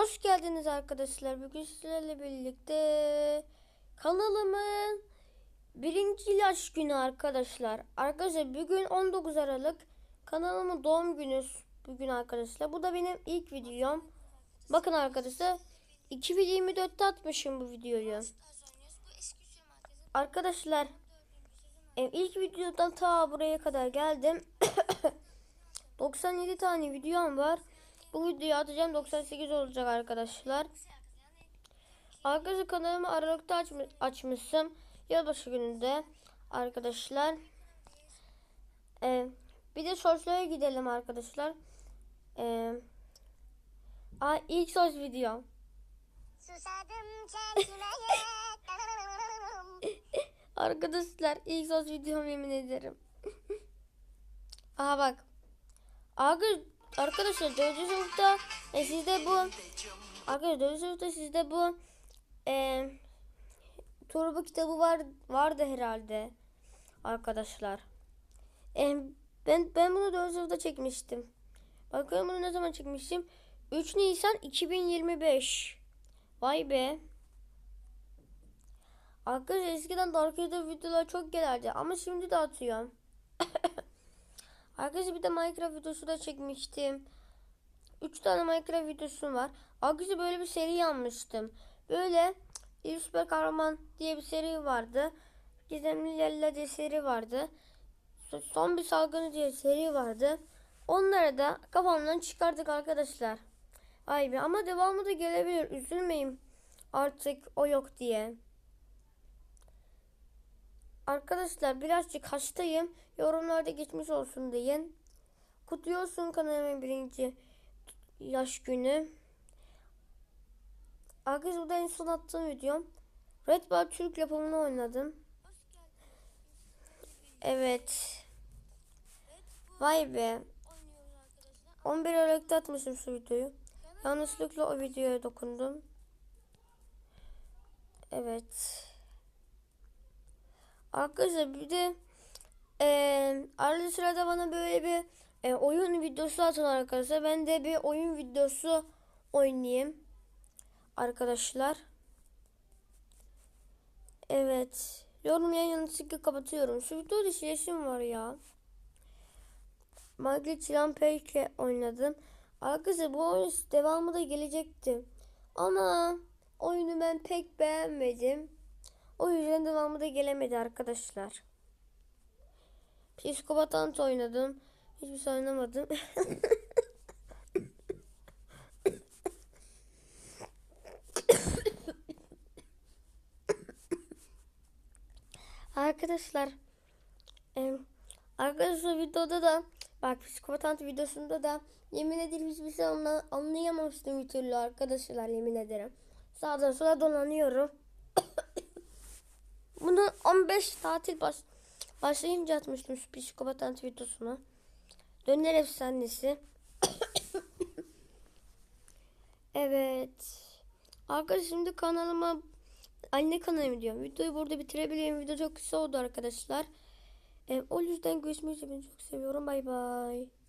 Hoş geldiniz arkadaşlar. Bugün sizlerle birlikte kanalımın birinci yaş günü arkadaşlar. Arkadaşlar bugün 19 Aralık kanalımın doğum günü bugün arkadaşlar. Bu da benim ilk videom. Bakın arkadaşlar 2024'te atmışım bu videoyu. Arkadaşlar e, ilk videodan ta buraya kadar geldim. 97 tane videom var. Bu videoyu atacağım 98 olacak arkadaşlar. Arkadaşlar kanalımı Aralık'ta açmış, açmışım. Yılbaşı gününde arkadaşlar. Ee, bir de sosyale gidelim arkadaşlar. Ee, aa, ilk söz video. Arkadaşlar ilk söz videom yemin ederim. Aha bak. Arkadaşlar Arkadaşlar 4. sınıfta e, sizde bu Arkadaşlar 4. sınıfta sizde bu e, turbo kitabı var vardı herhalde arkadaşlar. E, ben ben bunu 4. sınıfta çekmiştim. Bakıyorum bunu ne zaman çekmiştim? 3 Nisan 2025. Vay be. Arkadaşlar eskiden Dark videolar çok gelirdi ama şimdi de atıyorum. Arkadaşlar bir de Minecraft videosu da çekmiştim. 3 tane Minecraft videosu var. Arkadaşlar böyle bir seri yapmıştım. Böyle bir süper kahraman diye bir seri vardı. Gizemli Lella diye seri vardı. Son bir salgını diye seri vardı. Onları da kafamdan çıkardık arkadaşlar. Ay be ama devamı da gelebilir. Üzülmeyin artık o yok diye. Arkadaşlar birazcık hastayım. Yorumlarda geçmiş olsun deyin. Kutluyorsun kanalımın birinci yaş günü. Arkadaşlar bu da en son attığım videom. Red Bar Türk yapımını oynadım. Evet. Vay be. 11 Aralık'ta atmışım şu videoyu. Yanlışlıkla o videoya dokundum. Evet. Arkadaşlar bir de e, arada sırada bana böyle bir e, oyun videosu atın arkadaşlar. Ben de bir oyun videosu oynayayım. Arkadaşlar. Evet. Yorum yan yanlışlıkla kapatıyorum. Şu videoda silesim var ya. Margaret Chilampey oynadım. Arkadaşlar bu oyun devamı da gelecekti. Ama oyunu ben pek beğenmedim. O yüzden devamı da gelemedi arkadaşlar. Psikopat Ant oynadım. Hiçbir şey oynamadım. arkadaşlar e, arkadaşlar videoda da bak Psikopat Ant videosunda da yemin ederim hiçbir şey anla, anlayamamıştım bir türlü arkadaşlar yemin ederim. Sağdan sola dolanıyorum. Bunu 15 tatil baş, başlayınca atmıştım şu psikopat videosunu. Döner efsanesi. evet. Arkadaşlar şimdi kanalıma anne kanalıma diyorum. Videoyu burada bitirebilirim. Video çok kısa oldu arkadaşlar. E, o yüzden görüşmek üzere. Çok seviyorum. Bay bay.